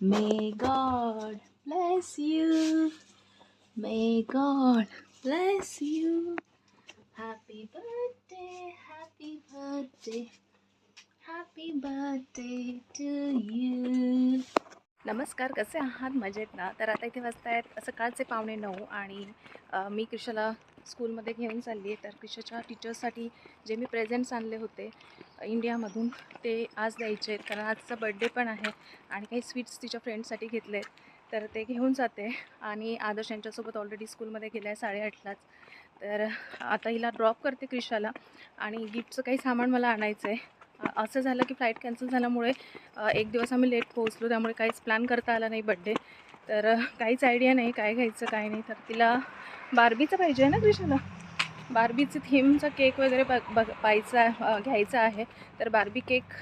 May God bless you. May God bless you. Happy birthday, happy birthday. Happy birthday to you नमस्कार कसे आहात? मजेत ना? तर आता इथे वाजता आहेत सकाळचे पावणे नऊ आणि मी क्रिशाला स्कूलमध्ये घेऊन चालली आहे तर क्रिशाच्या टीचर्ससाठी जे मी प्रेझेंट्स आणले होते इंडियामधून ते आज द्यायचे आहेत. कारण आजचा बड्डे पण आहे आणि काही स्वीट्स तिच्या फ्रेंड्ससाठी घेतले आहेत तर ते घेऊन जाते आणि आदर्श यांच्यासोबत ऑलरेडी स्कूलमध्ये गेला आहे साडेआठलाच. तर आता हिला ड्रॉप करते क्रिशाला आणि गिफ्टचं काही सामान मला आणायचं आहे असं झालं की फ्लाईट कॅन्सल झाल्यामुळे एक दिवस आम्ही लेट पोहोचलो त्यामुळे काहीच प्लॅन करता आला नाही बड्डे. तर काहीच आयडिया नाही काय घ्यायचं काय नाही. तर तिला बार्बीचं पाहिजे आहे ना कृष्णाला बार्बीचं थीमचा केक वगैरे ब बघ पाहायचा घ्यायचा आहे. तर बार्बी केक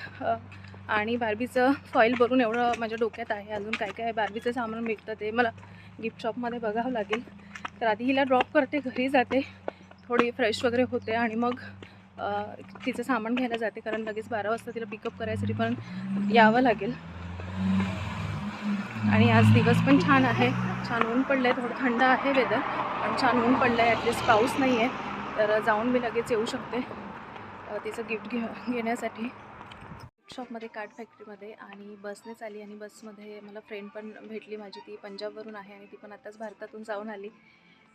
आणि बार्बीचं फॉईल भरून एवढं माझ्या डोक्यात आहे अजून काय काय बार्बीचं सामान मिळतं ते मला गिफ्ट शॉपमध्ये बघावं लागेल. तर आधी हिला ड्रॉप करते घरी जाते. थोडी फ्रेश वगैरे होते आणि मग तिचं सामान घ्यायला जाते कारण लगेच बारा वाजता तिला पिकअप करायसाठी पण यावं लागेल. आणि आज दिवस पण छान आहे. छान ऊन पडलं आहे थोडं थंड आहे वेदर पण छान ऊन पडलं आहे ॲटलिस्ट पाऊस नाही आहे तर जाऊन मी लगेच येऊ शकते तिचं गिफ्ट घे घेण्यासाठी. शॉपमध्ये कार्ड फॅक्टरीमध्ये आणि बसनेच आली आणि बसमध्ये मला फ्रेंड पण भेटली माझी ती पंजाबवरून आहे आणि ती पण आताच भारतातून जाऊन आली.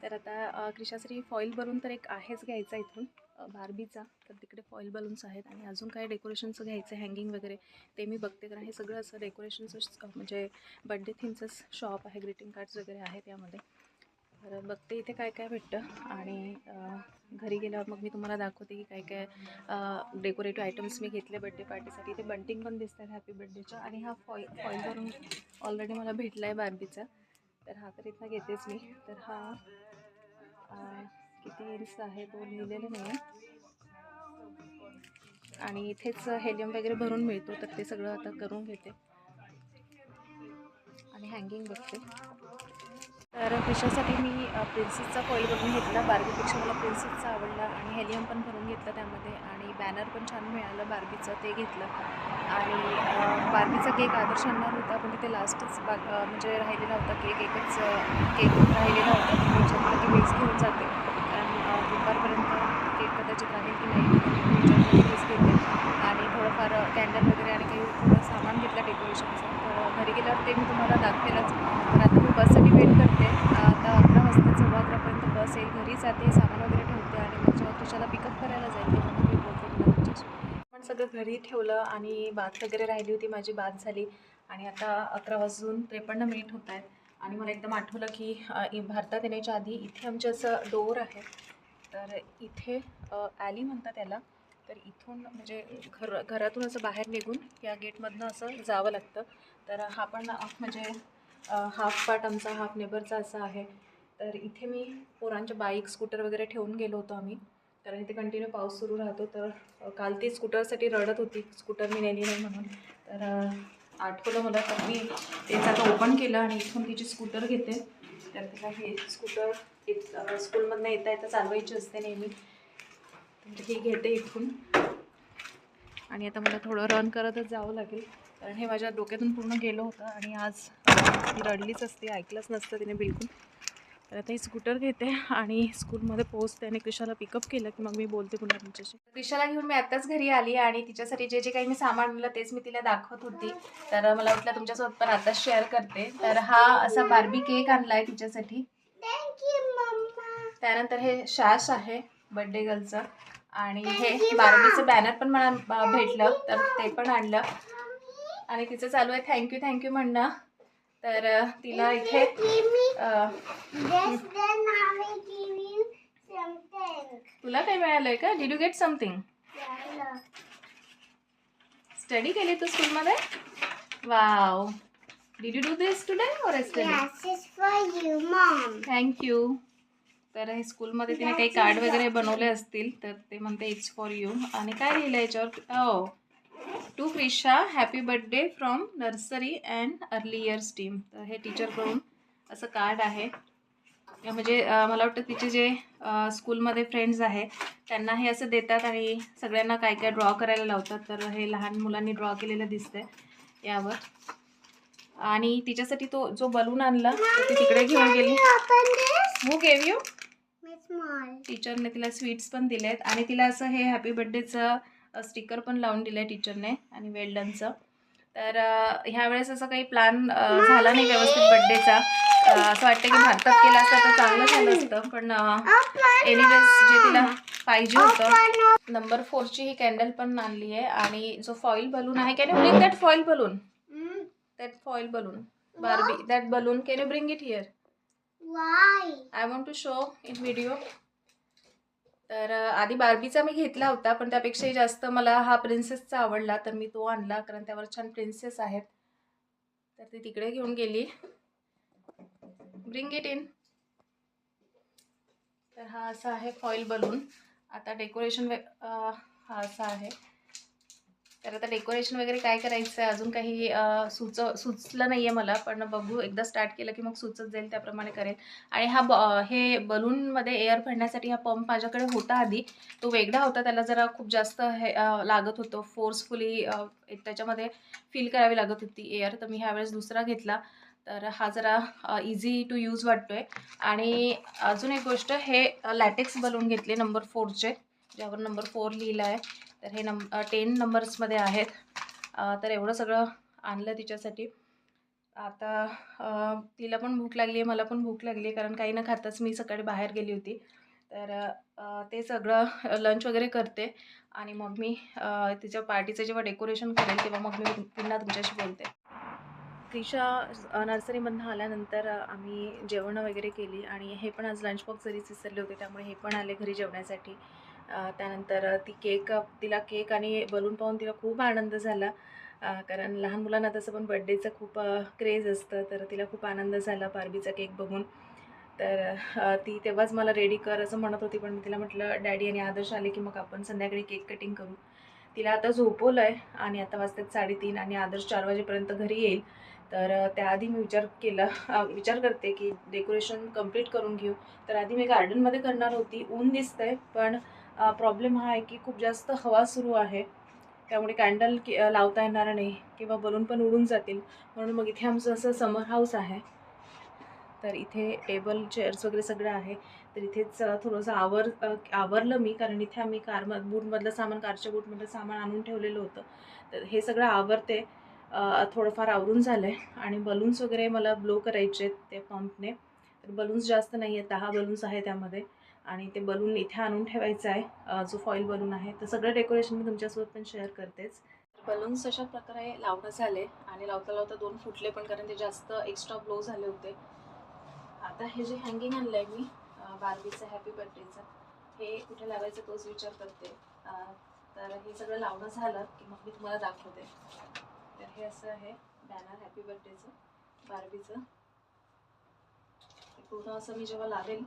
तर आता क्रिशाश्री फॉईल भरून तर एक आहेच घ्यायचा इथून बार्बीचा. तर तिकडे फॉईल बलून्स आहेत आणि अजून काय डेकोरेशनचं घ्यायचं हँगिंग वगैरे ते मी बघते. कारण हे सगळं असं डेकोरेशनचं म्हणजे बड्डे थीमचंच शॉप आहे ग्रीटिंग कार्ड्स वगैरे आहेत यामध्ये. तर बघते इथे काय काय भेटतं आणि घरी गेल्यावर मग मी तुम्हाला दाखवते की काय काय डेकोरेटिव्ह आयटम्स मी घेतले बड्डे पार्टीसाठी इथे बंटिंग पण दिसतात हॅपी बड्डेच्या आणि हा फॉईल फॉईल भरून ऑलरेडी मला भेटला आहे बार्बीचा. तर हा तर इथं घेतेच मी. तर हा किती इंच आहे तो लिहिलेलं नाही आणि इथेच हेलियम वगैरे भरून मिळतो तर ते सगळं आता करून घेते. आणि हँगिंग बघते. तर कशासाठी मी अ, प्रिन्सेसचा फॉईल करून घेतला बार्बीपेक्षा मला प्रिन्सेसचा आवडला आणि हेलियम पण भरून घेतलं त्यामध्ये आणि बॅनर पण छान मिळालं बार्बीचं ते घेतलं. आणि बार्बीचा केक आदर्श आणणार होता पण तिथे लास्टच बा म्हणजे राहिलेला होता केक एकच केक राहिलेला होता तर विचारलं की वेज घेऊन जाते. कारण दुपारपर्यंत केक कदाचित राहील की नाही विचारलं की वेज घेते. आणि थोडंफार कॅन्डल वगैरे आणि काही थोडं सामान घेतला डेकोरेशनचं. तर घरी गेल्यावर ते मी तुम्हाला दाखवेलच. पण आता मी बससाठी वेट करते. आता अकरा वाजता सव्वा अकरापर्यंत बस येईल. घरी जाते सामान वगैरे ठेवते आणि मग जेव्हा तुझ्याला पिकअप करायला जाईल तेव्हा मी बोलते तुला पण सगळं घरी ठेवलं आणि बात वगैरे राहिली होती माझी बात झाली. आणि आता अकरा वाजून त्रेपन्न मिनिट होत आहेत. आणि मला एकदम आठवलं की भारतात येण्याच्या आधी इथे आमचं असं डोअर आहे. तर इथे ॲली म्हणतात त्याला तर इथून म्हणजे घर घरातून असं बाहेर निघून या गेटमधनं असं जावं लागतं. तर हा पण म्हणजे हाफ पार्ट आमचा हाफ नेबरचा असा आहे. तर इथे मी पोरांच्या बाईक स्कूटर वगैरे ठेवून गेलो होतो आम्ही. कारण इथे कंटिन्यू पाऊस सुरू राहतो. तर काल ती स्कूटरसाठी रडत होती. स्कूटर मी नेली नाही म्हणून. तर आठवलं मला तर मी तेच आता ओपन केलं आणि इथून तिची स्कूटर घेते. तर तिला हे स्कूटर इथ स्कूलमधनं येता येता चालवायची असते नेहमी. तर ही घेते इथून. आणि आता मला थोडं रन करतच जावं लागेल. कारण हे माझ्या डोक्यातून पूर्ण गेलं होतं आणि आज ती रडलीच असते ऐकलंच नसतं तिने बिलकुल. तर आता ही स्कूटर घेते आणि स्कूलमध्ये पोहोचते आणि क्रिशाला पिकअप केलं की मग मी बोलते पुन्हा तुमच्याशी. क्रिशाला घेऊन मी आत्ताच घरी आली आणि तिच्यासाठी जे जे काही मी सामान आणलं तेच मी तिला दाखवत होती. तर मला वाटलं तुमच्यासोबत पण आताच शेअर करते. तर हा असा बार्बी केक आणला आहे तिच्यासाठी त्यानंतर हे शॅश आहे बड्डे गर्लचं आणि हे बार्बीचं बॅनर पण मला भेटलं तर ते पण आणलं. आणि तिचं चालू आहे. थँक्यू थँक्यू म्हणणं. तर तिला इथे तुला काय मिळालंय का? Did you get something study केली तू स्कूलमध्ये wow did you do this today और स्टडी थँक्यू तर हे स्कूलमध्ये तिने काही कार्ड वगैरे बनवले असतील तर ते म्हणते इट्स फॉर यू आणि काय लिहिलं याच्यावर? ओ to Krisha happy birthday from nursery and early years team तर हे टीचरकडून असं कार्ड आहे. म्हणजे मला वाटतं तिचे जे स्कूलमध्ये फ्रेंड्स आहे त्यांना हे असं देतात आणि सगळ्यांना काय काय ड्रॉ करायला लावतात. तर हे लहान मुलांनी ड्रॉ केलेलं दिसतंय यावर. आणि तिच्यासाठी तो जो बलून आणला तो ती तिकडे घेऊन गेली. हू गेव यू टीचरने तिला स्वीट्स पण दिले आहेत आणि तिला असं हे हॅपी बर्थडेचं स्टिकर पण लावून दिलं आहे टीचरने आणि वेल्डनचं तर अ, ह्या वेळेस असं काही प्लॅन झाला नाही व्यवस्थित बर्थडेचा असं वाटतं की भारतात केलं असतं तर चांगलं झालं असतं पण एनिवेज जे तिला पाहिजे होतं नंबर फोरची ही कॅन्डल पण आणली आहे आणि जो फॉईल बलून आहे can you bring that foil balloon that foil balloon Barbie that balloon can you bring it here? I want to show in video तर आधी बार्बीचा मी घेतला होता पण त्यापेक्षाही जास्त मला हा प्रिन्सेसचा आवडला तर मी तो आणला कारण त्यावर छान प्रिन्सेस आहेत. तर ती तिकडे घेऊन गेली. ब्रिंग इट इन तर हा असा आहे फॉईल बलून आता डेकोरेशन वे हा असा आहे. तर आता डेकोरेशन वगैरे काय करायचं? आहे अजून काही सुच सुचलं नाही आहे मला पण बघू. एकदा स्टार्ट केलं की मग सुचत जाईल त्याप्रमाणे करेल आणि हा ब हे बलूनमध्ये एअर भरण्यासाठी हा पंप माझ्याकडे होता आधी. तो वेगळा होता. त्याला जरा खूप जास्त हे लागत होतं. फोर्सफुली त्याच्यामध्ये फील करावी लागत होती एअर. तर मी ह्यावेळेस दुसरा घेतला. तर हा जरा इझी टू यूज वाटतो आहे आणि अजून एक गोष्ट हे लॅटेक्स बलून घेतले नंबर फोरचे ज्यावर नंबर फोर लिहिला आहे तर हे नंब टेन नंबर्समध्ये आहेत. तर एवढं सगळं आणलं तिच्यासाठी. आता तिला पण भूक लागली आहे मला पण भूक लागली आहे कारण काही न खाताच मी सकाळी बाहेर गेली होती. तर ते सगळं लंच वगैरे करते आणि मग मी तिच्या पार्टीचं जेव्हा डेकोरेशन करेल तेव्हा मग मी पुन्हा तुमच्याशी बोलते. क्रिशा नर्सरीमधनं आल्यानंतर आम्ही जेवणं वगैरे केली आणि हे पण आज लंच बॉक्स जरी विसरले होते त्यामुळे हे पण आले घरी जेवण्यासाठी. त्यानंतर ती केक तिला केक आणि बलून पाहून तिला खूप आनंद झाला. कारण लहान मुलांना तसं पण बड्डेचं खूप क्रेज असतं. तर तिला खूप आनंद झाला बार्बीचा केक बघून. तर ती तेव्हाच मला रेडी कर असं म्हणत होती. पण मी तिला म्हटलं डॅडी आणि आदर्श आले की मग आपण संध्याकाळी केक कटिंग करू. तिला आता झोपवलं आहे आणि आता वाजतात साडेतीन आणि आदर्श चार वाजेपर्यंत घरी येईल. तर त्याआधी मी विचार केला विचार करते की डेकोरेशन कंप्लीट करून घेऊ. तर आधी मी गार्डनमध्ये करणार होती. ऊन दिसतंय पण प्रॉब्लेम हा आहे की खूप जास्त हवा सुरू आहे. त्यामुळे कॅन्डल की लावता येणार नाही किंवा बलून पण उडून जातील. म्हणून मग इथे आमचं असं समर हाऊस आहे. तर इथे टेबल चेअर्स वगैरे सगळं आहे. तर इथेच थोडंसं आवर आवरलं मी. कारण इथे आम्ही कार बूटमधलं सामान कारच्या बूटमधलं सामान आणून ठेवलेलं होतं. तर हे सगळं आवरते. थोडंफार आवरून झालं आहे आणि बलून्स वगैरे मला ब्लो करायचे आहेत ते पंपने तर बलून्स जास्त नाही आहेत. दहा बलून्स आहे त्यामध्ये. आणि ते बलून इथे आणून ठेवायचं आहे. जो फॉईल बलून आहे तर सगळं डेकोरेशन मी तुमच्यासोबत पण शेअर करतेच. बलून्स अशा प्रकारे लावणं झाले आणि लावता लावता दोन फुटले पण कारण ते जास्त एक्स्ट्रा ब्लो झाले होते. आता हे जे हँगिंग आणलं आहे मी बार्बीचं हॅपी बर्थडेचं हे कुठे लावायचं तोच विचार करते तर हे सगळं लावणं झालं की मग मी तुम्हाला दाखवते. तर हे असं आहे बॅनर हॅपी बर्थडेचं बार्बीचं. पूर्ण असं मी जेव्हा लावेल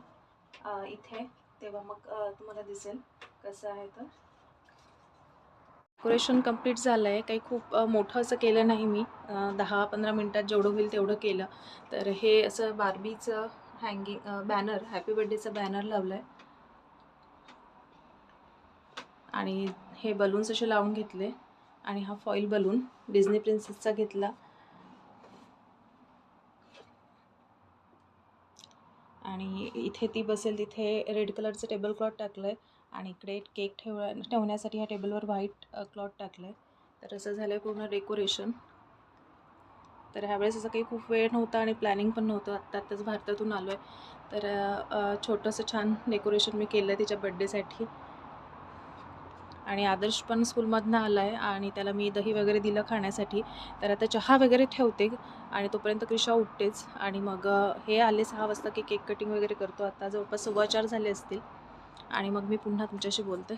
इथे. तेव्हा मग तुम्हाला दिसेल कसं आहे तर. डेकोरेशन कंप्लीट झालं आहे काही खूप मोठं असं केलं नाही मी. दहा पंधरा मिनटात जेवढं होईल तेवढं केलं. तर हे असं बार्बीचं हँगिंग बॅनर हॅपी बर्थडेचं बॅनर लावलं आहे आणि हे बलून्स असे लावून घेतले. आणि हा फॉईल बलून डिझनी प्रिन्सेसचा घेतला. आणि इथे ती बसेल तिथे रेड कलरचं टेबल क्लॉथ टाकलं आहे आणि इकडे केक ठेव ठेवण्यासाठी ह्या टेबलवर व्हाईट क्लॉथ टाकलं आहे तर असं झालं आहे पूर्ण डेकोरेशन तर ह्यावेळेस असं काही खूप वेळ नव्हता आणि प्लॅनिंग पण नव्हतं. आत्ता आत्ताच भारतातून आलो आहे तर छोटंसं छान डेकोरेशन मी केलं आहे तिच्या बड्डेसाठी आणि आदर्श पण स्कूलमधनं आला आहे आणि त्याला मी दही वगैरे दिलं खाण्यासाठी. तर आता चहा वगैरे ठेवते आणि तोपर्यंत क्रिशा उठतेच. आणि मग हे आले सहा वाजता की केक कटिंग वगैरे करतो. आता जवळपास सव्वा चार झाले असतील. आणि मग मी पुन्हा तुमच्याशी बोलते.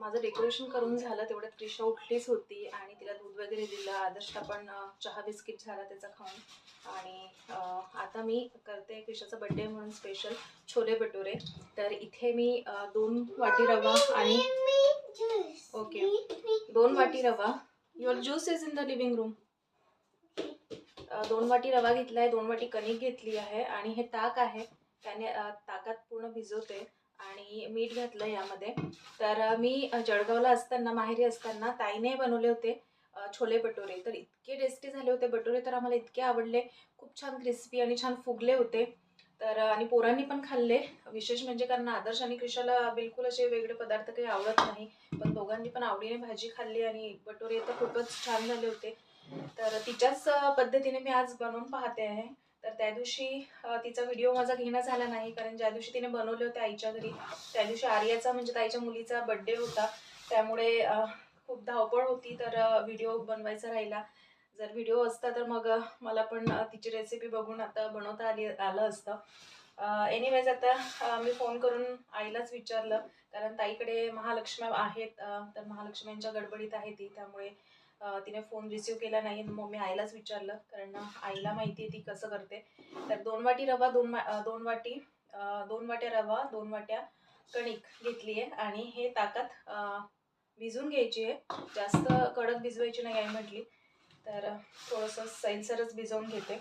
माझं डेकोरेशन करून झालं तेवढ्यात त्रिशा उठलीच होती आणि तिला दूध वगैरे दिलं. आदर्शला पण चहा बिस्किट झाला त्याचा खाऊन. आणि आता मी करते क्रिशाचा बड्डे म्हणून स्पेशल छोले भटुरे. तर इथे मी दोन वाटी रवा आणि ओके दोन वाटी रवा. Your juice is in the living room दोन वाटी रवा घेतला आहे दोन वाटी कणिक घेतली आहे आणि हे ताक आहे. त्याने ताकात पूर्ण भिजवते. आणि मीठ घातलं यामध्ये. तर मी जळगावला असताना माहेरी असताना ताईने बनवले होते छोले भटुरे. तर इतके टेस्टी झाले होते. भटुरे तर आम्हाला इतके आवडले. खूप छान क्रिस्पी आणि छान फुगले होते. तर आणि पोरांनी पण खाल्ले. विशेष म्हणजे कारण आदर्श आणि क्रिशाला बिलकुल असे वेगळे पदार्थ काही आवडत नाही. पण दोघांनी पण आवडीने भाजी खाल्ली आणि भटुरे तर खूपच छान झाले होते. तर तिच्याच पद्धतीने मी आज बनवून पाहते आहे. तर त्या दिवशी तिचा व्हिडिओ माझा घेणं झाला नाही. कारण ज्या दिवशी तिने बनवले होते आईच्या घरी त्या दिवशी आर्याचा म्हणजे ताईच्या मुलीचा बड्डे होता. त्यामुळे खूप धावपळ होती. तर व्हिडिओ बनवायचा राहिला. जर व्हिडिओ असता तर मग मला पण तिची रेसिपी बघून आता बनवता आली आलं असतं. एनिवेज आता मी फोन करून आईलाच विचारलं. कारण ताईकडे महालक्ष्मी आहेत तर महालक्ष्म्यांच्या गडबडीत आहे ती. त्यामुळे तिने फोन रिसीव केला नाही. मग मी आईलाच विचारलं कारण आईला माहिती आहे ती कसं करते. तर दोन वाटी रवा दोन दोन वाटी दोन वाट्या रवा दोन वाट्या कणिक घेतली आहे आणि हे ताकात भिजून घ्यायची आहे जास्त कडक भिजवायची नाही आई म्हटली. तर थोडंसं सैलसरच भिजवून घेते.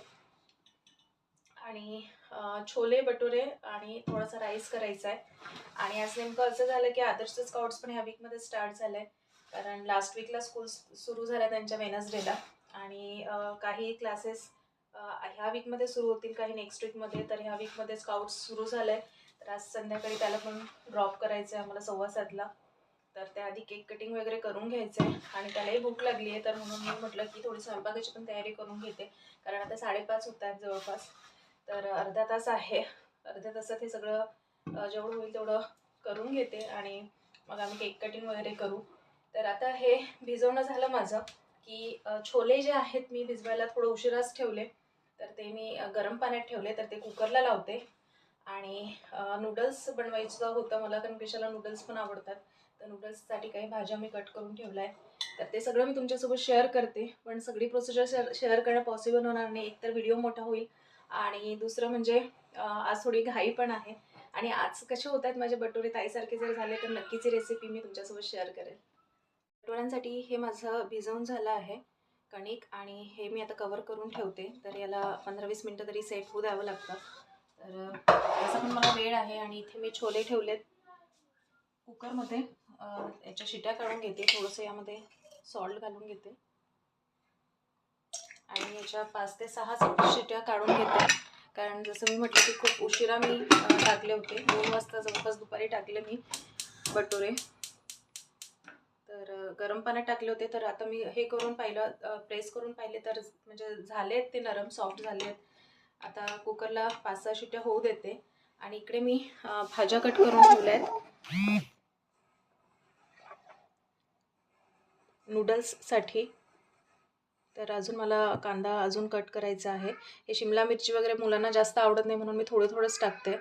आणि छोले भटुरे आणि थोडासा राईस करायचा आहे आणि आज नेमकं असं झालं की आदर्श स्काउट्स पण ह्या वीकमध्ये स्टार्ट झालं आहे कारण लास्ट वीकला स्कूल सुरू झाल्या त्यांच्या वेनसडेला आणि काही क्लासेस ह्या वीकमध्ये सुरू होतील काही नेक्स्ट वीकमध्ये तर ह्या वीकमध्ये स्काउट्स सुरू झालं आहे तर आज संध्याकाळी त्याला पण ड्रॉप करायचं आहे आम्हाला सव्वा सातला तर त्याआधी केक कटिंग वगैरे करून घ्यायचं आहे आणि त्यालाही भूक लागली आहे. तर म्हणून मी म्हटलं की थोडी स्वयंपाकाची पण तयारी करून घेते. कारण आता साडेपाच होत आहेत जवळपास. तर अर्धा तास आहे. अर्ध्या तासात हे सगळं जेवढं होईल तेवढं करून घेते. आणि मग आम्ही केक कटिंग वगैरे करू. तर आता हे भिजवणं झालं माझं की छोले जे आहेत मी भिजवायला थोडं उशिराच ठेवले. तर ते मी गरम पाण्यात ठेवले तर ते कुकरला लावते. आणि नूडल्स बनवायचं होतं मला कारण कशाला नूडल्स पण आवडतात. तर नूडल्ससाठी काही भाज्या मी कट करून ठेवला आहे तर ते सगळं मी तुमच्यासोबत शेअर करते. पण सगळी प्रोसिजर शेअर शेअर करणं पॉसिबल होणार नाही. एकतर व्हिडिओ मोठा होईल. आणि दुसरं म्हणजे आज थोडी घाई पण आहे. आणि आज कसे होत आहेत माझे बटोरे ताईसारखे जर झाले तर नक्कीच रेसिपी मी तुमच्यासोबत शेअर करेल. डोळ्यांसाठी हे माझं भिजवून झालं आहे. कणिक आणि हे मी आता कवर करून ठेवते. तर याला पंधरा वीस मिनटं तरी सेट होऊ द्यावं लागतं. तर तसा पण मला वेळ आहे आणि इथे मी छोले ठेवलेत कुकरमध्ये याच्या शिट्या काढून घेते. थोडंसं यामध्ये सॉल्ट घालून घेते. आणि याच्या पाच ते सहा शिट्या काढून घेते. कारण जसं मी म्हटलं की खूप उशिरा मी टाकले होते. दोन वाजता जवळपास दुपारी टाकले मी बटोरे. तर गरम पाण्यात टाकले होते. तर आता मी हे करून पाहिलं प्रेस करून पाहिले तर म्हणजे झालेत ते नरम सॉफ्ट झाले आहेत आता कुकरला पाच सहा शिट्ट्या होऊ देते. आणि इकडे मी भाज्या कट करून ठेवल्या आहेत नूडल्ससाठी. तर अजून मला कांदा अजून कट करायचा आहे. हे शिमला मिरची वगैरे मुलांना जास्त आवडत नाही म्हणून मी थोडं थोडंच टाकते.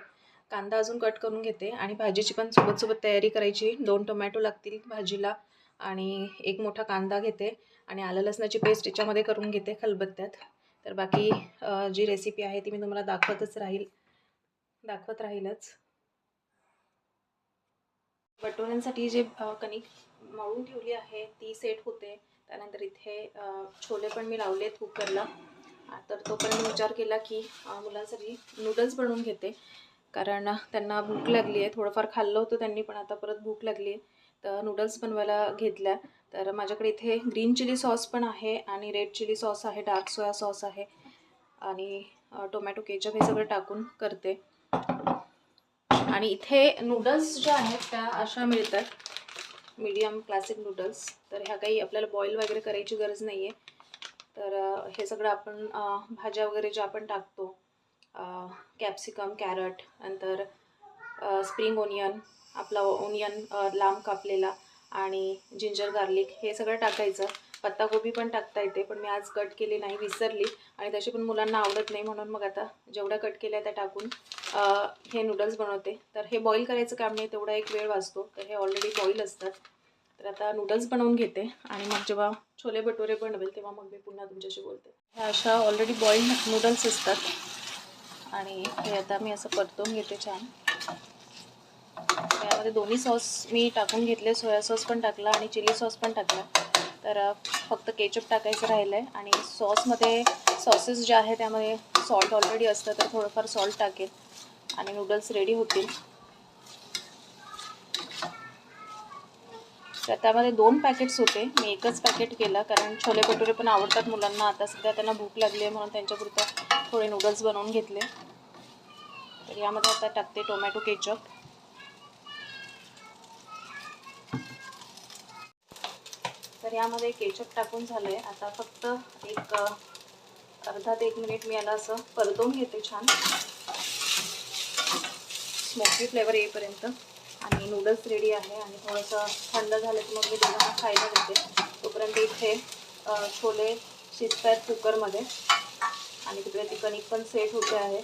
कांदा अजून कट करून घेते. आणि भाजीची पण सोबत सोबत तयारी करायची. दोन टोमॅटो लागतील भाजीला. आणि एक मोठा कांदा घेते आणि आलं लसणाची पेस्ट याच्यामध्ये करून घेते खलबत्त्यात. तर बाकी जी रेसिपी आहे ती मी तुम्हाला दाखवतच राहील. दाखवत राहीलच. बटोऱ्यांसाठी जे कणिक मळून ठेवली आहे ती सेट होते. त्यानंतर इथे छोले पण मी लावलेत कुकरला. तर तो पण मी विचार केला की मुलांसाठी नूडल्स बनवून घेते. कारण त्यांना भूक लागली आहे. थोडंफार खाल्लं होतं त्यांनी पण आता परत भूक लागली आहे. तर नूडल्स बनवायला घेतल्या. तर माझ्याकडे इथे ग्रीन चिली सॉस पण आहे आणि रेड चिली सॉस आहे डार्क सोया सॉस आहे आणि टोमॅटो केचप हे सगळं टाकून करते. आणि इथे नूडल्स ज्या आहेत त्या अशा मिळतात. मीडियम क्लासिक नूडल्स तर ह्या काही आपल्याला बॉईल वगैरे करायची गरज नाही आहे तर हे सगळं आपण भाज्या वगैरे ज्या आपण टाकतो कॅप्सिकम कॅरट नंतर स्प्रिंग ओनियन आपला ओनियन लांब कापलेला आणि जिंजर गार्लिक हे सगळं टाकायचं. पत्ताकोबी पण टाकता येते पण मी आज कट केली नाही विसरली. आणि तशी पण मुलांना आवडत नाही म्हणून मग आता जेवढ्या कट केल्या त्या टाकून हे नूडल्स बनवते. तर हे बॉईल करायचं काम नाही तेवढा एक वेळ वाचतो. तर हे ऑलरेडी बॉईल असतात. तर आता नूडल्स बनवून घेते. आणि मग जेव्हा छोले भटुरे बनवेल तेव्हा मग मी पुन्हा तुमच्याशी बोलते. ह्या अशा ऑलरेडी बॉईल नूडल्स असतात. आणि हे आता मी असं परतवून घेते छान. त्यामध्ये दोन्ही सॉस मी टाकून घेतले. सोया सॉस पण टाकला आणि चिली सॉस पण टाकला. तर फक्त केचप टाकायचं राहिलं आहे आणि सॉसमध्ये सॉसेस जे आहे त्यामध्ये सॉल्ट ऑलरेडी असतं तर थोडंफार सॉल्ट टाकेल आणि नूडल्स रेडी होतील. तर त्यामध्ये दोन पॅकेट्स होते. मी एकच पॅकेट केलं कारण छोले भटुरे पण आवडतात मुलांना. आता सध्या त्यांना भूक लागली आहे म्हणून त्यांच्यापुरतं थोडे नूडल्स बनवून घेतले. तर यामध्ये आता टाकते टोमॅटो केचप. तर यामध्ये केचप टाकून झालं आहे आता फक्त एक अर्धा ते एक मिनिट मी याला असं परतवून घेते छान. स्मोकी फ्लेवर येईपर्यंत. आणि नूडल्स रेडी आहे आणि थोडंसं थंड झालं की मग मी दोघांना खायला देते. तोपर्यंत इथे छोले शिजत आहेत कुकरमध्ये. आणि तिकडे ती कणिक पण सेट होते आहे.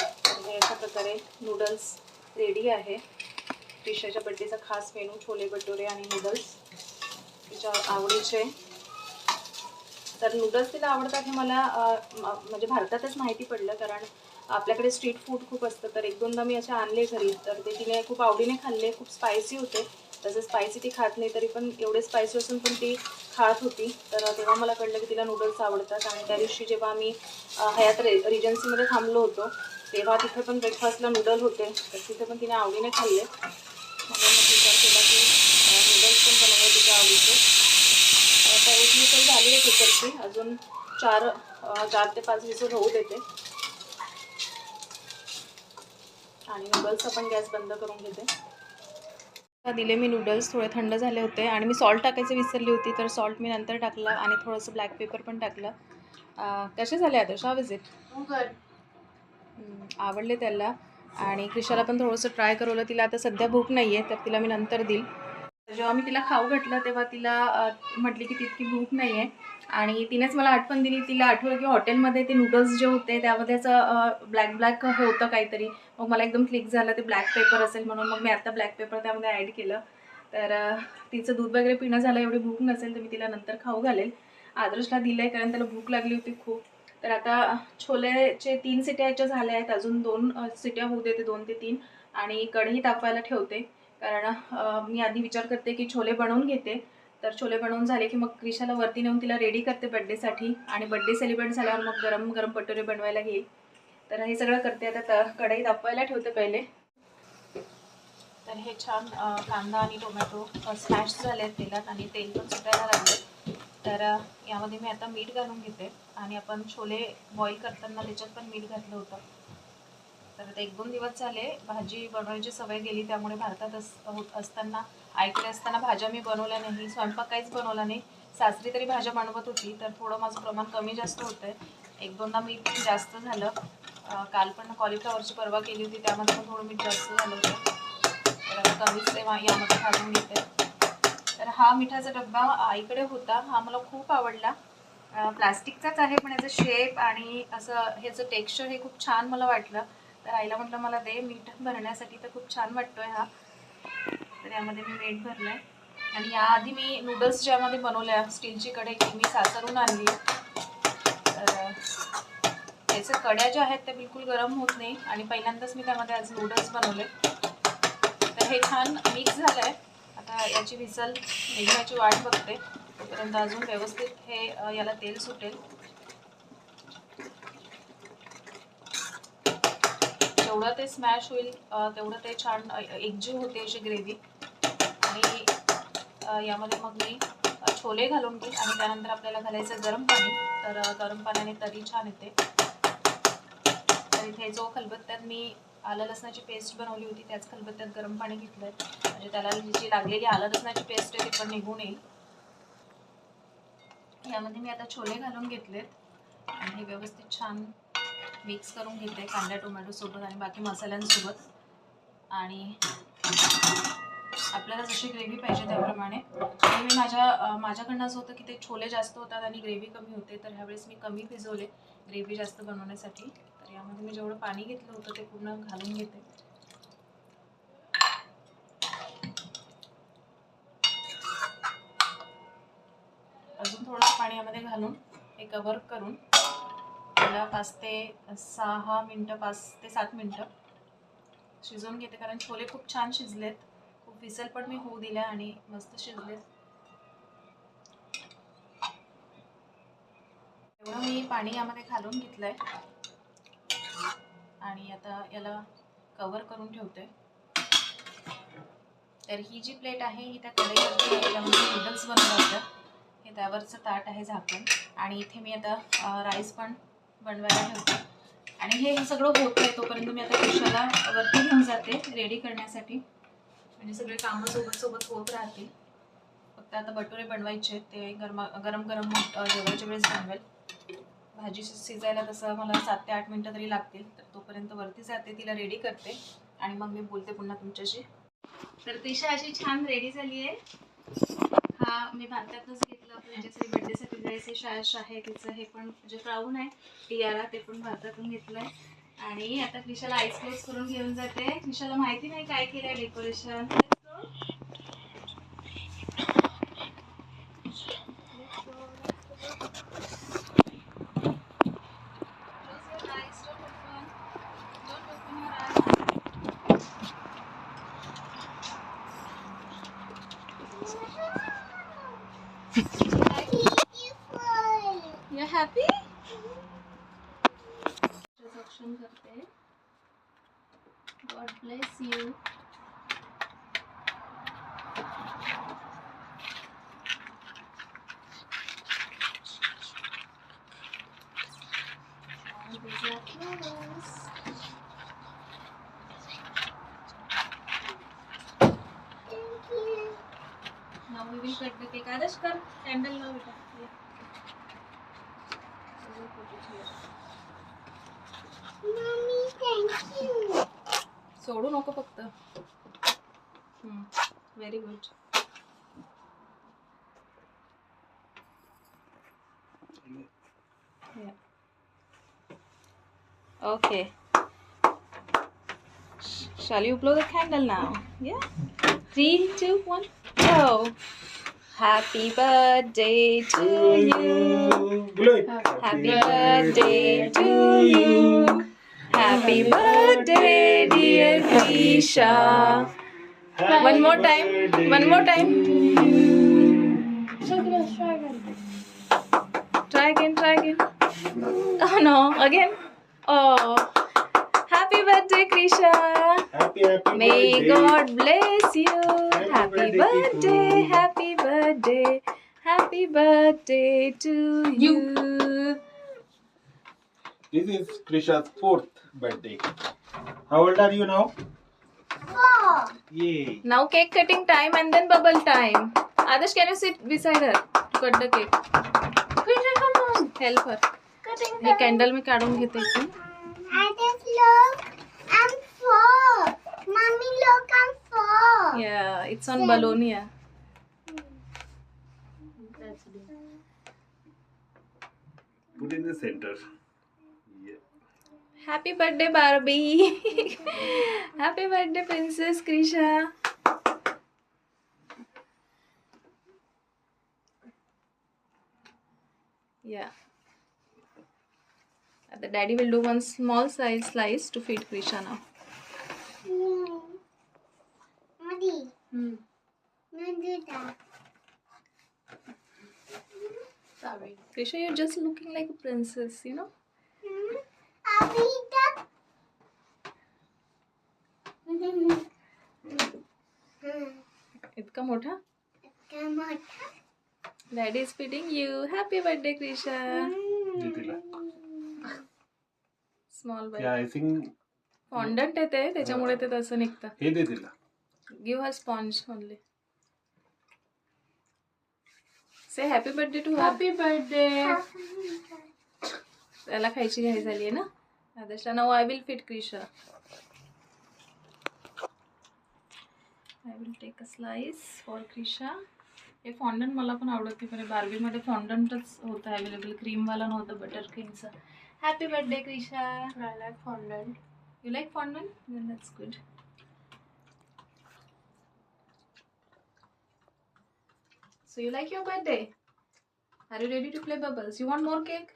तर अशा प्रकारे नूडल्स रेडी आहे. पिशाच्या बड्डेचा खास मेनू छोले भटुरे आणि नूडल्स तिच्या आवडीचे. तर नूडल्स तिला आवडतात हे मला म्हणजे भारतातच माहिती पडलं कारण आपल्याकडे स्ट्रीट फूड खूप असतं. तर एक दोनदा मी असे आणले घरी तर ते तिने खूप आवडीने खाल्ले खूप स्पायसी होते. तसं स्पायसी ती खात नाही तरी पण एवढे स्पायसी असून पण ती खात होती. तर तेव्हा मला कळलं की तिला नूडल्स आवडतात. आणि त्या दिवशी जेव्हा आम्ही हयात रे रिजन्सीमध्ये थांबलो होतो तेव्हा तिथे पण ब्रेकफास्टला नूडल होते. तर तिथे पण तिने आवडीने खाल्ले. म्हणून विचार केला की नूडल्स पण बनवले तिच्या आवडीचे आता एक विसल झाली आहे कुकरची. अजून चार चार ते पाच विसल होऊ देते. आणि नूडल्स आपण गॅस बंद करून घेते. दिले मी नूडल्स थोडे थंड झाले होते. आणि मी सॉल्ट टाकायचं विसरली होती तर सॉल्ट मी नंतर टाकलं आणि थोडंसं ब्लॅक पेपर पण टाकलं. कसे झाले इज इट हम्म, आवडले त्याला. आणि क्रिशाला पण थोडंसं ट्राय करवलं. तिला आता सध्या भूक नाही आहे तर तिला मी नंतर देईल. जेव्हा मी तिला खाऊ घातलं तेव्हा तिला म्हटली की तितकी भूक नाही आहे आणि तिनेच मला आठवण दिली तिला आठवलं की हॉटेलमध्ये ते नूडल्स जे होते त्यामध्ये असं ब्लॅक ब्लॅक होतं काहीतरी. मग मला एकदम क्लिक झालं ते ब्लॅक पेपर असेल म्हणून. मग मी आता ब्लॅक पेपर त्यामध्ये ॲड केलं. तर तिचं दूध वगैरे पिणं झालं एवढी भूक नसेल तर मी तिला नंतर खाऊ घालेल. आदर्शला दिलं आहे कारण त्याला भूक लागली होती खूप. तर आता छोलेचे तीन सिट्या याच्या झाल्या आहेत. अजून दोन सिट्या होऊ देते दोन ते तीन. आणि कढई तापवायला ठेवते. कारण मी आधी विचार करते की छोले बनवून घेते. तर छोले बनवून झाले की मग क्रिशाला वरती नेऊन तिला रेडी करते बड्डेसाठी आणि बड्डे सेलिब्रेट झाल्यावर मग गरम गरम पटोरे बनवायला घेईल. तर हे सगळं करते. आता त- कढई तापवायला ठेवते पहिले. तर हे छान कांदा आणि टोमॅटो स्मॅश झाले आहेत तेलात आणि तेल पण सुटायला लागले. तर यामध्ये मी आता मीठ घालून घेते. आणि आपण छोले बॉईल करताना त्याच्यात पण मीठ घातलं होतं. तर एक दोन दिवस झाले भाजी बनवायची सवय गेली त्यामुळे भारतात अस होत असताना आईकडे असताना भाज्या मी बनवल्या नाही स्वयंपाक काहीच बनवला नाही. सासरी तरी भाज्या बनवत होती तर थोडं माझं प्रमाण कमी जास्त होतं आहे एक दोनदा मीठ जास्त झालं. काल पण कॉलीफ्लॉवरची परवा केली होती त्यामध्ये पण थोडं मीठ जास्त झालं होतं. तर आता कमीच ते यामध्ये घालून घेते. तर हा मिठाचा डब्बा आईकडे होता हा मला खूप आवडला. प्लास्टिकचाच आहे पण याचं शेप आणि असं ह्याचं टेक्स्चर हे खूप छान मला वाटलं. तर आईला म्हटलं मला दे मीठ भरण्यासाठी तर खूप छान वाटतोय हा. तर यामध्ये मी मीठ भरलंय. आणि याआधी मी नूडल्स ज्यामध्ये बनवल्या स्टीलची कढई ती मी सासरून आणली. तर त्याच्या कड्या ज्या आहेत त्या बिलकुल गरम होत नाही. आणि पहिल्यांदाच मी त्यामध्ये आज नूडल्स बनवले. तर हे छान मिक्स झालं आहे आता याची विसल निघण्याची वाट बघते. तोपर्यंत अजून व्यवस्थित हे याला तेल सुटेल. जेवढं ते स्मॅश होईल तेवढं ते छान एकजीव होते अशी ग्रेव्ही आणि यामध्ये मग मी छोले घालून घेईन. आणि त्यानंतर आपल्याला घालायचं गरम पाणी. तर गरम पाण्याने तरी छान येते. तर इथे जो खलबत्त्यात मी आलं लसणाची पेस्ट बनवली होती त्याच खलबत्त्यात गरम पाणी घेतलं आहे म्हणजे त्याला जी लागलेली आलं लसणाची पेस्ट आहे ती पण निघून येईल. यामध्ये मी आता छोले घालून घेतलेत. आणि हे व्यवस्थित छान मिक्स करून घेते कांदा टोमॅटोसोबत आणि बाकी मसाल्यांसोबत. आणि आपल्याला जशी ग्रेव्ही पाहिजे त्याप्रमाणे. आणि मी माझ्या माझ्याकडनं असं होतं की ते छोले जास्त होतात आणि ग्रेव्ही कमी होते तर ह्यावेळेस मी कमी भिजवले ग्रेव्ही जास्त बनवण्यासाठी. तर यामध्ये मी जेवढं पाणी घेतलं होतं ते पूर्ण घालून घेते. अजून थोडंसं पाणी यामध्ये घालून हे कवर करून त्याला पाच ते सहा मिनटं पाच ते सात मिनटं. शिजवून घेते कारण छोले खूप छान शिजलेत. खूप विसल पण मी होऊ दिल्या आणि मस्त शिजलेत. एवढं मी पाणी यामध्ये घालून घेतलंय. आणि आता याला कवर करून ठेवते. तर ही जी प्लेट आहे ही त्या कढईवरती आहे त्यामध्ये नूडल्स बनवलं हे त्यावरचं ताट आहे झाकण. आणि इथे मी आता राईस पण बनवायला ठेवते. आणि हे सगळं होत आहे तोपर्यंत मी आता कृष्णाला वरती घेऊन जाते रेडी करण्यासाठी. म्हणजे सगळे कामं सोबत सोबत होत राहतील. फक्त आता बटुरे बनवायचे आहेत ते गरमा गरम गरम अ, जेवायच्या वेळेस बनवेल. भाजी शिजायला तसं मला सात ते आठ मिनटं तरी लागतील तर तोपर्यंत वरती जाते तिला रेडी करते. आणि मग मी बोलते पुन्हा तुमच्याशी. तर तिशा अशी छान रेडी झाली आहे. हा मी भारतातच घेतलं. आपल्या बड्डे बर्थडेसाठी ड्रेस आहे शॅश आहे तिचं हे पण जे क्राऊन आहे टियारा ते पण भारतातून घेतलंय. आणि आता क्रिशाला आईस क्लोज करून घेऊन जाते. क्रिशाला माहिती नाही काय केलंय decoration Now we will cut the cake. Adarsh कर candle लाव बेटा. Yeah. We will put it here. सोडू नको फक्त very good okay Shall you blow the candle now? Yeah. Three, two, one, go. Happy birthday to you. Happy birthday to you. Happy birthday, dear Krisha. One more time. One more time. Try again, try again. Oh no, again. Oh. Happy birthday, Krisha. Happy, happy May birthday. God bless you. Happy Happy birthday birthday, happy birthday, happy birthday to you. This is Krisha's fourth birthday. How old are you now? Four. Yay. Now cake cutting time and then bubble time. Adarsh, can you sit beside her to cut the cake? Krisha, come on. Help her. हे candle मी काढून घेते I'm four. Mommy, look, I'm four. Yeah, it's on Seven. Put in the center. Yeah. Happy birthday, Barbie. Happy birthday, Princess Krisha. Yeah. Uh, The daddy will do one small size slice to feed Krisha now. Hmm. Sorry. Krisha, you're just looking like a princess, you know? इतका मोठा daddy is fitting you happy birthday Krisha दे तिला. Small by I think fondant आहे ते त्याच्यामुळे ते तसं निघतं. हे दे तिला. Give her sponge only say happy birthday to happy birthday त्याला खायची घाई झाली आहे ना? आदर्शला नाव I will fit Krisha I will take a slice for Krisha हे फॉन्डंट मला पण आवडत नाही पण बार्बीमध्ये फॉन्डंटच होतं अवेलेबल क्रीमवाला नव्हतं बटर क्रीमचं Happy birthday, Krisha. I like fondant. You like fondant? Then that's good. So you like your birthday? Are you ready to play bubbles? You want more cake?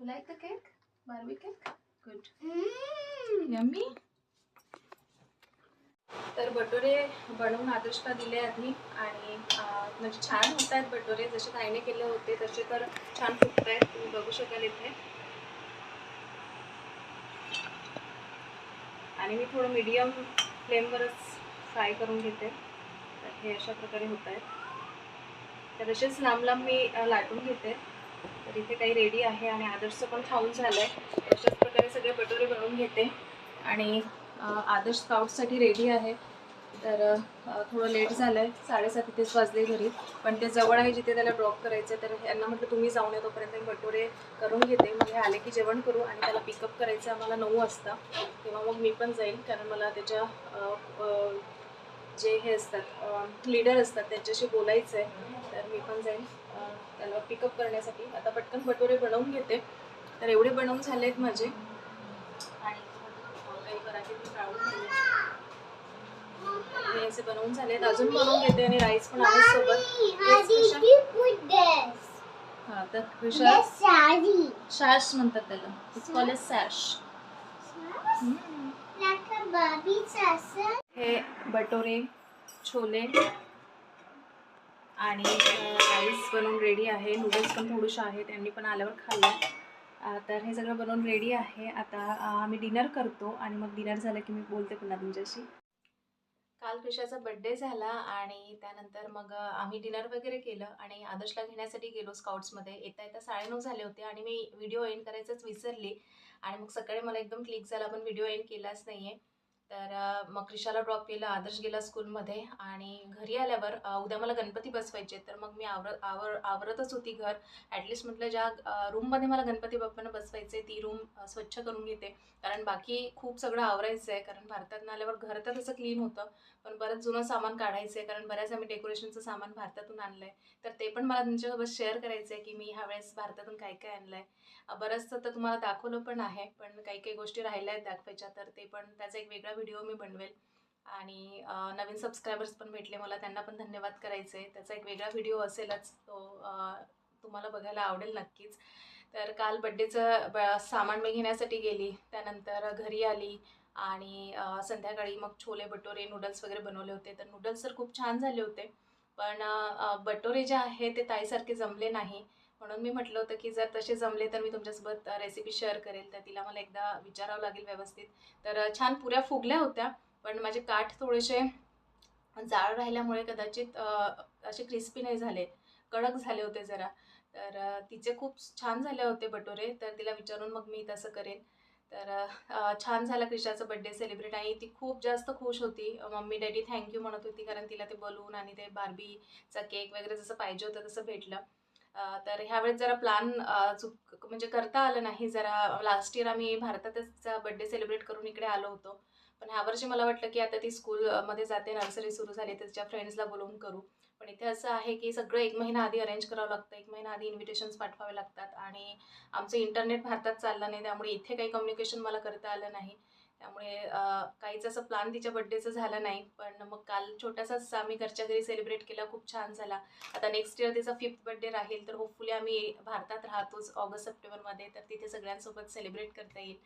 You like the cake? Barbie cake? Good. Mm, yummy. तर बटोरे बनवून आदर्शला दिले आधी आणि म्हणजे छान होत आहेत बटोरे. जसे ताईने केले होते तसे तर छान फुटत आहेत. तुम्ही बघू शकाल इथे. आणि मी थोडं मीडियम फ्लेमवरच फ्राय करून घेते. तर हे अशा प्रकारे होत आहेत. तर तसेच लांब लांब मी लाटून घेते. तर इथे काही रेडी आहे आणि आदर्शचं पण खाऊन झालं आहे अशाच प्रकारे सगळे बटोरे बनवून घेते. आणि आदर्श स्काउटसाठी रेडी आहे. तर थोडं लेट झालं आहे साडेसात इथेच वाजले घरी. पण ते जवळ आहे जिथे त्याला ड्रॉप करायचं आहे तर यांना म्हटलं तुम्ही जाऊन या तोपर्यंत मी भटोरे करून घेते. मग हे आले की जेवण करू आणि त्याला पिकअप करायचं आम्हाला नऊ वाजता. तेव्हा मग मी पण जाईल कारण मला त्याच्या जे हे असतात लीडर असतात त्यांच्याशी बोलायचं आहे तर मी पण जाईल त्याला पिकअप करण्यासाठी. आता पटकन भटोरे बनवून घेते. तर एवढे बनवून झाले आहेत माझे. मी काढून ठेवले हे असे बनवून झाले अजून बनवून घेते आणि राईस पण आहे सोबत? हां तर. सॅश म्हणतात त्याला. It's call as sash. हे बटोरे छोले आणि राईस बनवून रेडी आहे. नूडल्स पण थोडेसे आहेत त्यांनी पण आल्यावर खाल्लं. तर हे सगळं बनवून रेडी आहे. आता आम्ही डिनर करतो आणि मग डिनर झालं की मी बोलते पुन्हा तुमच्याशी. काल कृषाचा बड्डे झाला आणि त्यानंतर मग आम्ही डिनर वगैरे केलं आणि आदर्शला घेण्यासाठी गेलो स्काउट्समध्ये येता येता साडेनऊ झाले होते आणि मी व्हिडिओ एंड करायचंच विसरली. आणि मग सकाळी मला एकदम क्लिक झाला पण व्हिडिओ एंड केलाच नाही आहे तर मग क्रिशाला ड्रॉप केलं आदर्श गेला स्कूलमध्ये आणि घरी आल्यावर उद्या मला गणपती बसवायचे तर मग मी आवर आवर आवरतच होती घर. ॲटलिस्ट म्हटलं ज्या रूममध्ये मला गणपती बाप्पांना बसवायचे ती रूम स्वच्छ करून घेते. कारण बाकी खूप सगळं आवरायचं आहे कारण भारतातनं आल्यावर घर तर तसं क्लीन होतं पण बरंच जुनं सामान काढायचं आहे कारण बऱ्याच आम्ही डेकोरेशनचं सामान भारतातून आणलं आहे तर ते पण मला तुमच्यासोबत शेअर करायचं आहे की मी ह्यावेळेस भारतातून काय काय आणलं आहे बरंचसं तर तुम्हाला दाखवलं पण आहे पण काही काही गोष्टी राहिल्या आहेत दाखवायच्या तर ते पण त्याचा एक वेगळा व्हिडिओ मी बनवेल. आणि नवीन सबस्क्रायबर्स पण भेटले मला त्यांना पण धन्यवाद करायचे. त्याचा एक वेगळा व्हिडिओ असेलच तो तुम्हाला बघायला आवडेल नक्कीच. तर काल बड्डेचं ब सामान मी घेण्यासाठी गेली. त्यानंतर घरी आली आणि संध्याकाळी मग छोले भटोरे नूडल्स वगैरे बनवले होते. तर नूडल्स तर खूप छान झाले होते. पण बटोरे जे आहे ते ताईसारखे जमले नाही. म्हणून मी म्हटलं होतं की जर तसे जमले तर मी तुमच्यासोबत रेसिपी शेअर करेल. तर तिला मला एकदा विचारावं लागेल व्यवस्थित. तर छान पुऱ्या फुगल्या होत्या पण माझे काठ थोडेसे जाळ राहिल्यामुळे कदाचित असे क्रिस्पी नाही झाले. कडक झाले होते जरा. तर तिचे खूप छान झाले होते बटोरे तर तिला विचारून मग मी तसं करेन. तर छान झाला क्रिशाचा बड्डे सेलिब्रेट आणि ती खूप जास्त खुश होती. मम्मी डॅडी थँक्यू म्हणत होती कारण तिला ते बलून आणि ते बार्बीचा केक वगैरे जसं पाहिजे होतं तसं भेटलं. तर ह्यावेळेस जरा प्लॅन चुक म्हणजे करता आलं नाही. जरा लास्ट इयर आम्ही भारतातच बड्डे सेलिब्रेट करून इकडे आलो होतो. पण ह्यावर्षी मला वाटलं की आता ती स्कूलमध्ये जाते नर्सरी सुरू झाली तर फ्रेंड्सला बोलवून करू. पण इथे असं आहे की सगळं एक महिना आधी अरेंज करावं लागतं. एक महिना आधी इन्व्हिटेशन्स पाठवावे लागतात. आणि आमचं इंटरनेट भारतात चाललं नाही त्यामुळे इथे काही कम्युनिकेशन मला करता आलं नाही. त्यामुळे काहीच असं प्लान तिच्या बड्डेचं झालं नाही. पण मग काल छोटासाच आम्ही घरच्या घरी सेलिब्रेट केला खूप छान झाला. आता नेक्स्ट इयर तिचा फिफ्थ बड्डे राहील तर होपफुली आम्ही भारतात राहतोच ऑगस्ट सप्टेंबरमध्ये. तर तिथे सगळ्यांसोबत सेलिब्रेट करता येईल.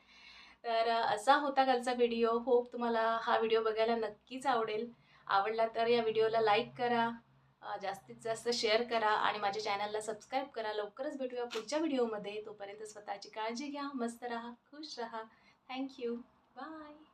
तर असा होता कालचा व्हिडिओ होप तुम्हाला हा व्हिडिओ बघायला नक्कीच आवडेल. आवडला तर या व्हिडिओला लाईक करा जास्तीत जास्त शेअर करा आणि माझ्या चॅनलला सबस्क्राईब करा. लवकरच भेटूया पुढच्या व्हिडिओमध्ये तोपर्यंत स्वतःची काळजी घ्या मस्त राहा खुश राहा. Thank you Bye.